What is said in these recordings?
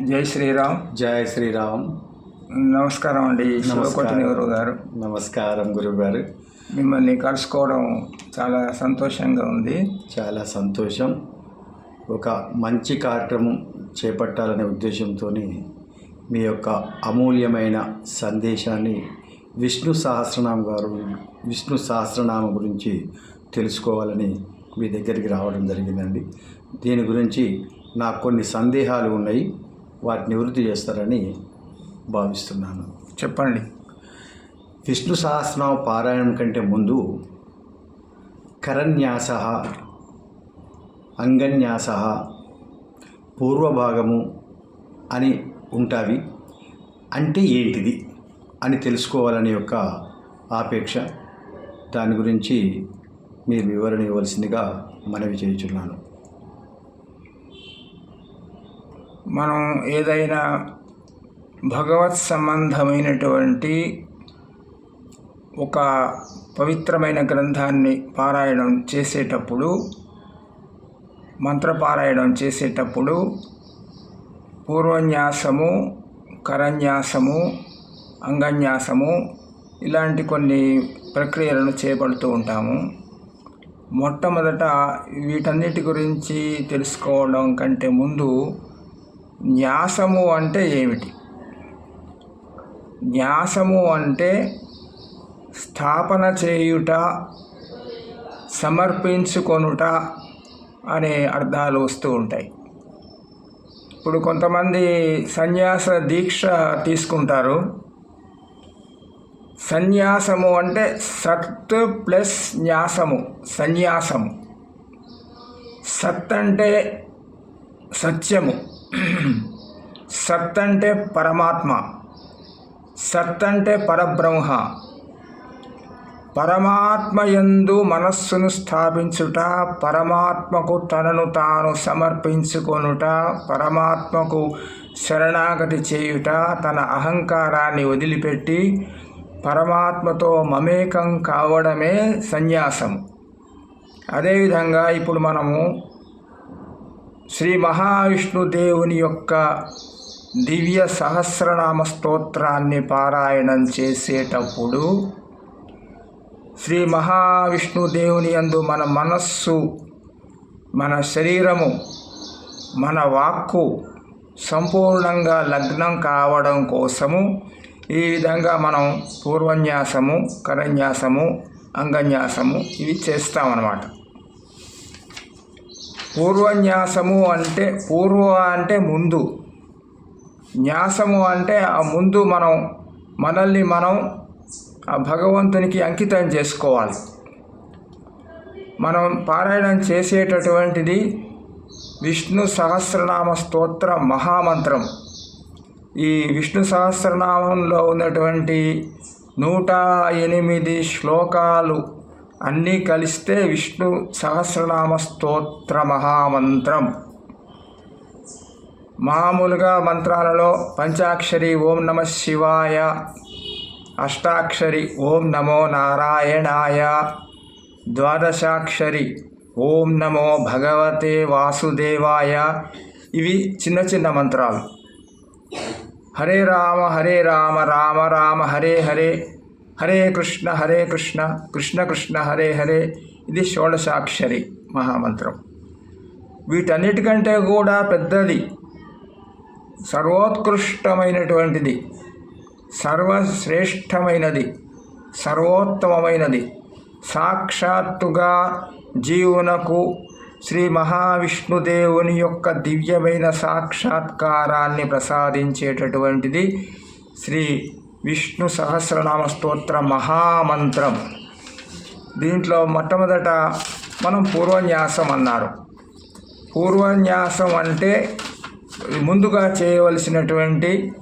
జై శ్రీరామ్. జయ శ్రీరామ్. నమస్కారం అండి శివకోటి నెహ్రూ గారు. నమస్కారం గురువు గారు మిమ్మల్ని కలుసుకోవడం చాలా సంతోషంగా ఉంది. చాలా సంతోషం. ఒక మంచి కార్యక్రమం చేపట్టాలనే ఉద్దేశంతో మీ యొక్క అమూల్యమైన సందేశాన్ని విష్ణు సహస్రనామ గారు విష్ణు సహస్రనామం గురించి తెలుసుకోవాలని మీ దగ్గరికి రావడం జరిగిందండి. దీని గురించి నాకు కొన్ని సందేహాలు ఉన్నాయి. వాటిని నివృత్తి చేస్తారని భావిస్తున్నాను. చెప్పండి. విష్ణు సహస్రనామ పారాయణం కంటే ముందు కరన్యాస అంగన్యాస పూర్వభాగము అని ఉంటావి. అంటే ఏంటిది అని తెలుసుకోవాలని యొక్క ఆపేక్ష దాని గురించి మీరు వివరణ ఇవ్వాల్సిందిగా మనవి చేయుచున్నాను. మనం ఏదైనా భగవత్ సంబంధమైనటువంటి ఒక పవిత్రమైన గ్రంథాన్ని పారాయణం చేసేటప్పుడు మంత్రపారాయణం చేసేటప్పుడు పూర్వన్యాసము కరన్యాసము అంగన్యాసము ఇలాంటి కొన్ని ప్రక్రియలను చేపడుతూ ఉంటాము. మొట్టమొదట వీటన్నిటి గురించి తెలుసుకోవడం కంటే ముందు న్యాసము అంటే ఏమిటి? న్యాసము అంటే స్థాపన చేయుట సమర్పించుకొనుట అనే అర్థాలు వస్తూ ఉంటాయి. ఇప్పుడు కొంతమంది సన్యాస దీక్ష తీసుకుంటారు. సన్యాసము అంటే సత్ ప్లస్ న్యాసము సన్యాసము. సత్ అంటే సత్యము. సత్ అంటే పరమాత్మ సత్ అంటే పరబ్రహ్మ పరమాత్మయందు మనస్సును స్థాపించుట పరమాత్మకు తనను తాను సమర్పించుకొనుట పరమాత్మకు శరణాగతి చేయుట తన అహంకారాన్ని వదిలిపెట్టి పరమాత్మతో మమేకం కావడమే సన్యాసం అదేవిధంగా ఇప్పుడు మనము శ్రీ మహావిష్ణుదేవుని యొక్క దివ్య సహస్రనామ స్తోత్రాన్ని పారాయణం చేసేటప్పుడు శ్రీ మహావిష్ణుదేవుని యందు మన మనస్సు మన శరీరము మన వాక్కు సంపూర్ణంగా లగ్నం కావడం కోసము ఈ విధంగా మనం పూర్వన్యాసము కరన్యాసము అంగన్యాసము ఇవి చేస్తామన్నమాట. పూర్వన్యాసము అంటే పూర్వ అంటే ముందు. న్యాసము అంటే ఆ ముందు మనం మనల్ని మనం ఆ భగవంతునికి అంకితం చేసుకోవాలి. మనం పారాయణం చేసేటటువంటిది విష్ణు సహస్రనామ స్తోత్ర మహామంత్రం. ఈ విష్ణు సహస్రనామంలో ఉన్నటువంటి నూట ఎనిమిది శ్లోకాలు అన్నీ కలిస్తే విష్ణు సహస్రనామ స్తోత్ర మహామంత్రం. మామూలుగా మంత్రాలలో పంచాక్షరి ఓం నమ శివాయ అష్టాక్షరి ఓం నమో నారాయణాయ ద్వాదశాక్షరి ఓం నమో భగవతే వాసుదేవాయ. ఇవి చిన్న చిన్న మంత్రాలు. హరే రామ హరే రామ రామ రామ హరే హరే హరే కృష్ణ హరే కృష్ణ కృష్ణ కృష్ణ హరే హరే ఇది షోడశాక్షరి మహామంత్రం. వీటన్నిటికంటే కూడా పెద్దది సర్వోత్కృష్టమైనటువంటిది సర్వశ్రేష్టమైనది సర్వోత్తమమైనది. సాక్షాత్తుగా జీవునకు శ్రీ మహావిష్ణుదేవుని యొక్క దివ్యమైన సాక్షాత్కారాన్ని ప్రసాదించేటటువంటిది శ్రీ విష్ణు సహస్రనామ స్తోత్ర మహామంత్రం. దీంట్లో మొట్టమొదట మనం పూర్వన్యాసం అన్నారు. పూర్వన్యాసం అంటే ముందుగా చేయవలసినటువంటి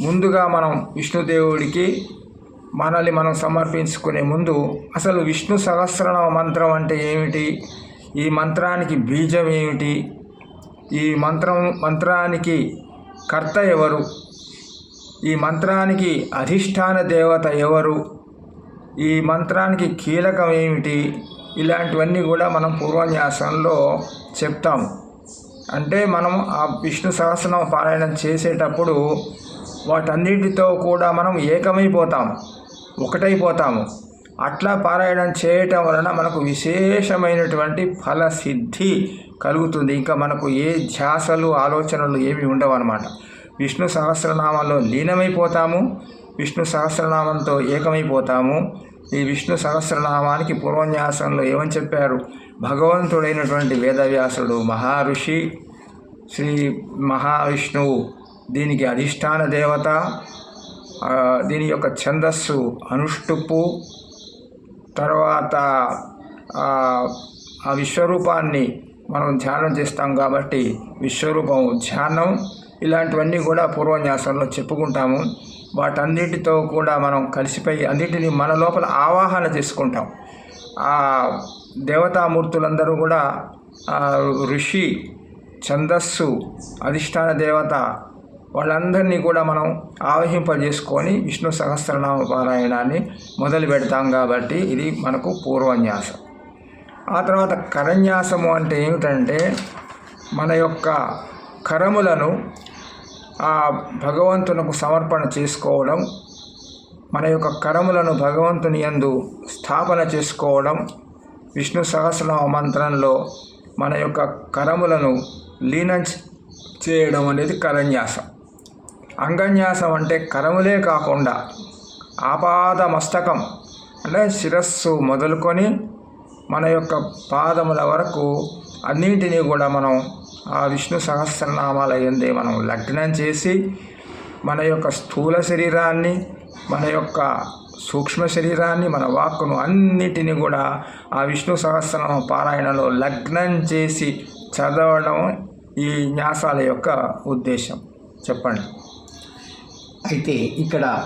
ముందుగా మనం విష్ణుదేవుడికి మనల్ని మనం సమర్పించుకునే ముందు అసలు విష్ణు సహస్రనామ మంత్రం అంటే ఏమిటి? ఈ మంత్రానికి బీజం ఏమిటి? ఈ మంత్రం మంత్రానికి కర్త ఎవరు? ఈ మంత్రానికి అధిష్టాన దేవత ఎవరు? ఈ మంత్రానికి కీలకం ఏమిటి? ఇలాంటివన్నీ కూడా మనం పూర్వన్యాసంలో చెప్తాము అంటే మనం ఆ విష్ణు సహస్రనామ పారాయణం చేసేటప్పుడు వాటన్నిటితో కూడా మనం ఏకమైపోతాం ఒకటైపోతాము. అట్లా పారాయణం చేయటం వలన మనకు విశేషమైనటువంటి ఫలసిద్ధి కలుగుతుంది. ఇంకా మనకు ఏ ధ్యాసలు ఆలోచనలు ఏమి ఉండవు అనమాట విష్ణు సహస్రనామంలో లీనమైపోతాము విష్ణు సహస్రనామంతో ఏకమైపోతాము. ఈ విష్ణు సహస్రనామానికి పూర్వన్యాసంలో ఏమని చెప్పారు? భగవంతుడైనటువంటి వేదవ్యాసుడు మహర్షి శ్రీ మహావిష్ణువు దీనికి అధిష్టాన దేవత దీని యొక్క ఛందస్సు అనుష్టుప్పు తర్వాత ఆ విశ్వరూపాన్ని మనం ధ్యానం చేస్తాం కాబట్టి విశ్వరూపం ధ్యానం ఇలాంటివన్నీ కూడా పూర్వన్యాసంలో చెప్పుకుంటాము. వాటన్నిటితో కూడా మనం కలిసిపోయి అన్నిటిని మన లోపల ఆవాహన చేసుకుంటాం. ఆ దేవతామూర్తులందరూ కూడా ఋషి ఛందస్సు అధిష్టాన దేవత వాళ్ళందరినీ కూడా మనం ఆవహింపజేసుకొని విష్ణు సహస్రనామ పారాయణాన్ని మొదలు పెడతాం కాబట్టి ఇది మనకు పూర్వన్యాసం. ఆ తర్వాత కరన్యాసము అంటే ఏమిటంటే మన యొక్క కరములను ఆ భగవంతునకు సమర్పణ చేసుకోవడం మన యొక్క కరములను భగవంతుని యందు స్థాపన చేసుకోవడం విష్ణు సహస్రనామ మంత్రంలో మన యొక్క కరములను లీనం చేయడం అనేది కరన్యాసం. అంగన్యాసం అంటే కరములే కాకుండా ఆపాద మస్తకం అంటే శిరస్సు మొదలుకొని మన యొక్క పాదముల వరకు అన్నింటినీ కూడా మనం ఆ విష్ణు సహస్రనామాల ఎందే మనం లగ్నం చేసి మన యొక్క స్థూల శరీరాన్ని మన యొక్క సూక్ష్మ శరీరాన్ని మన వాక్కును అన్నిటినీ కూడా ఆ విష్ణు సహస్రనామ పారాయణలో లగ్నం చేసి చదవడం ఈ న్యాసాల యొక్క ఉద్దేశం. చెప్పండి. అయితే ఇక్కడ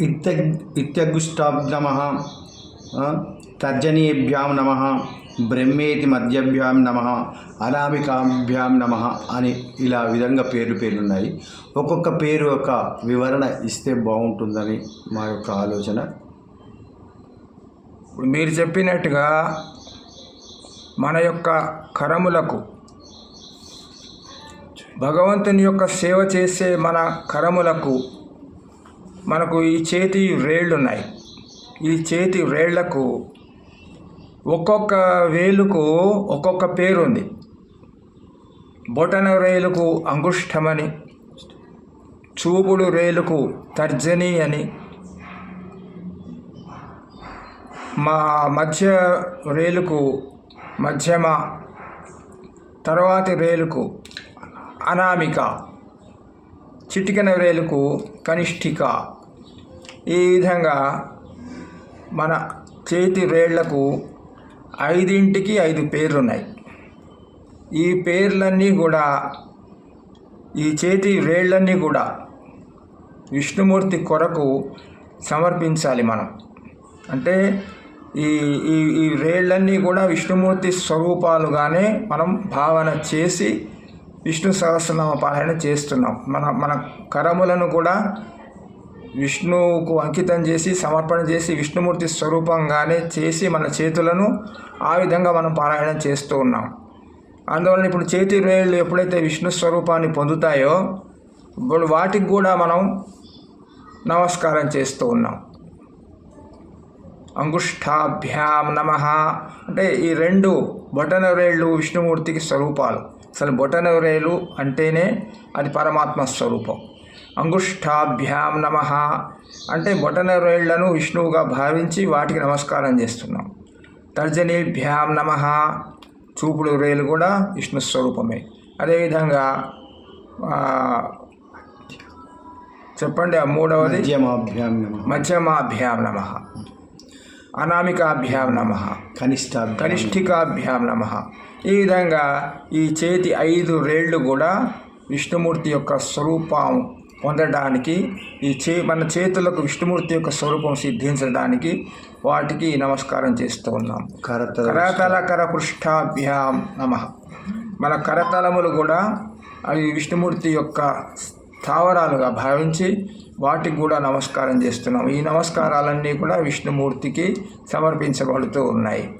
ఇత్య ఇత్యగుష్టాభ్ నమ తర్జనీభ్యాం నమ బ్రహ్మేతి మధ్యభ్యాం నమ అనామికాభ్యాం నమ అని ఇలా విధంగా పేర్లు పేర్లున్నాయి. ఒక్కొక్క పేరు యొక్క వివరణ ఇస్తే బాగుంటుందని మా యొక్క ఆలోచన. ఇప్పుడు మీరు చెప్పినట్టుగా మన యొక్క కరములకు భగవంతుని యొక్క సేవ చేసే మన కరములకు మనకు ఈ చేతి వేళ్ళు ఉన్నాయి ఈ చేతి వేళ్ళకు ఒక్కొక్క వేలుకు ఒక్కొక్క పేరు ఉంది బొటన రేలుకు అంగుష్టమని చూపుడు రేలుకు తర్జని అని. మా మధ్య రేలుకు మధ్యమ తర్వాతి రేలుకు అనామిక చిటికన రేలుకు కనిష్ఠిక. ఈ విధంగా మన చేతి రేళ్ళకు ఐదింటికి ఐదు పేర్లు ఉన్నాయి ఈ పేర్లన్నీ కూడా ఈ చేతి వేళ్ళన్నీ కూడా విష్ణుమూర్తి కొరకు సమర్పించాలి మనం. అంటే ఈ ఈ ఈ వేళ్ళన్నీ కూడా విష్ణుమూర్తి స్వరూపాలుగానే మనం భావన చేసి విష్ణు సహస్రనామ పారాయణ చేస్తున్నాం. మన మన కరములను కూడా విష్ణువుకు అంకితం చేసి సమర్పణ చేసి విష్ణుమూర్తి స్వరూపంగానే చేసి మన చేతులను ఆ విధంగా మనం పారాయణం చేస్తూ ఉన్నాం. అందువలన ఇప్పుడు చేతి వేళ్ళు ఎప్పుడైతే విష్ణు స్వరూపాన్ని పొందుతాయో ఇప్పుడు వాటికి కూడా మనం నమస్కారం చేస్తూ ఉన్నాం. అంగుష్ఠాభ్యాం నమ. అంటే ఈ రెండు బొటన రేళ్ళు విష్ణుమూర్తికి స్వరూపాలు. అసలు బొటన రేలు అంటేనే అది పరమాత్మ స్వరూపం. అంగుష్టాభ్యాం నమ. అంటే బొటన వేళ్ళను విష్ణువుగా భావించి వాటికి నమస్కారం చేస్తున్నాం. తర్జనీభ్యాం నమ. చూపుడు రేలు కూడా విష్ణు స్వరూపమే. అదేవిధంగా చెప్పండి ఆ మూడవది? మధ్యమాభ్యాం నమ. మధ్యమాభ్యాం నమ. అనామికాభ్యాం నమ. కనిష్టాభ్యాం కనిష్ఠికాభ్యాం నమ. ఈ విధంగా ఈ చేతి ఐదు రేళ్ళు కూడా విష్ణుమూర్తి యొక్క స్వరూపం పొందడానికి ఈ చే మన చేతులకు విష్ణుమూర్తి యొక్క స్వరూపం సిద్ధించడానికి వాటికి నమస్కారం చేస్తూ ఉన్నాం. కరతల కరతల కరపృష్ఠాభ్యాం నమ. మన కరతలములు కూడా అవి విష్ణుమూర్తి యొక్క స్థావరాలుగా భావించి వాటికి కూడా నమస్కారం చేస్తున్నాం. ఈ నమస్కారాలన్నీ కూడా విష్ణుమూర్తికి సమర్పించబడుతూ ఉన్నాయి.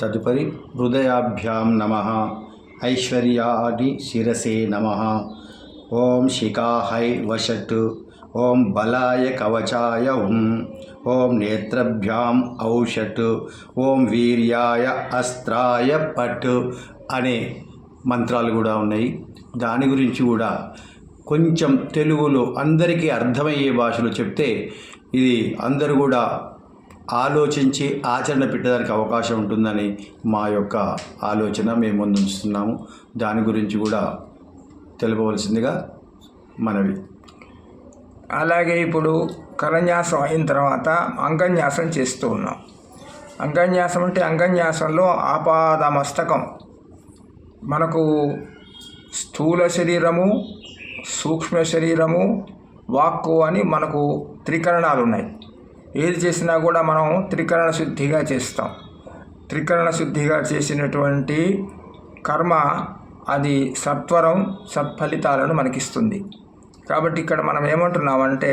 తదుపరి హృదయాభ్యాం నమ. ఐశ్వర్యాని శిరసే నమ. ఓం శిఖాహై వషట్ ఓం బలాయ కవచాయ. ఉం ఓం నేత్రభ్యాం ఔషట్ ఓం వీర్యాయ అస్త్రాయ పట్ అనే మంత్రాలు కూడా ఉన్నాయి. దాని గురించి కూడా కొంచెం తెలుగులో అందరికీ అర్థమయ్యే భాషలో చెప్తే ఇది అందరూ కూడా ఆలోచించి ఆచరణ పెట్టడానికి అవకాశం ఉంటుందని మా యొక్క ఆలోచన. మేము ముందుంచుతున్నాము దాని గురించి కూడా తెలుపవలసిందిగా మనవి. అలాగే ఇప్పుడు కరన్యాసం అయిన తర్వాత అంగన్యాసం చేస్తూ ఉన్నాం. అంగన్యాసం అంటే అంగన్యాసంలో ఆపాద మస్తకం మనకు స్థూల శరీరము సూక్ష్మ శరీరము వాక్కు అని మనకు త్రికరణాలు ఉన్నాయి ఏది చేసినా కూడా మనం త్రికరణ శుద్ధిగా చేస్తాం. త్రికరణ శుద్ధిగా చేసినటువంటి కర్మ అది సత్వరం సత్ఫలితాలను మనకిస్తుంది. కాబట్టి ఇక్కడ మనం ఏమంటున్నామంటే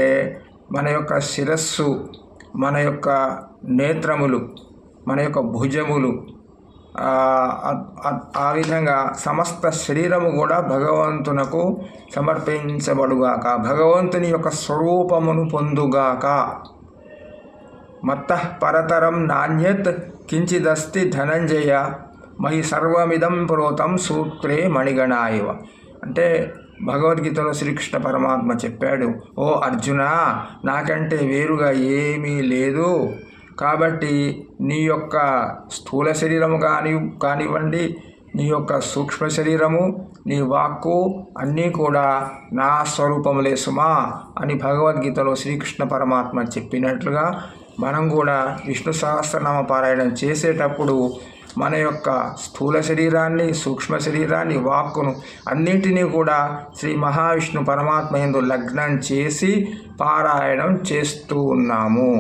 మన యొక్క శిరస్సు మన యొక్క నేత్రములు మన యొక్క భుజములు ఆ, విధంగా సమస్త శరీరము కూడా భగవంతునకు సమర్పించబడుగాక భగవంతుని యొక్క స్వరూపమును పొందుగాక. మత్త పరతరం నాణ్యత్ కించిదస్తి ధనంజయ మహి సర్వమిదం ప్రోతం సూత్రే మణిగణాయవ. అంటే భగవద్గీతలో శ్రీకృష్ణ పరమాత్మ చెప్పాడు ఓ అర్జున నాకంటే వేరుగా ఏమీ లేదు. కాబట్టి నీ యొక్క స్థూల శరీరము కాని కానివ్వండి నీ యొక్క సూక్ష్మ శరీరము నీ వాక్కు అన్నీ కూడా నా స్వరూపములే సుమా అని భగవద్గీతలో శ్రీకృష్ణ పరమాత్మ చెప్పినట్లుగా మనం కూడా విష్ణు సహస్రనామ పారాయణం చేసేటప్పుడు మన యొక్క స్థూల శరీరాన్ని సూక్ష్మ శరీరాన్ని వాక్కును అన్నింటినీ కూడా శ్రీ మహావిష్ణు పరమాత్మ యందు లగ్నం చేసి పారాయణం చేస్తూ ఉన్నాము.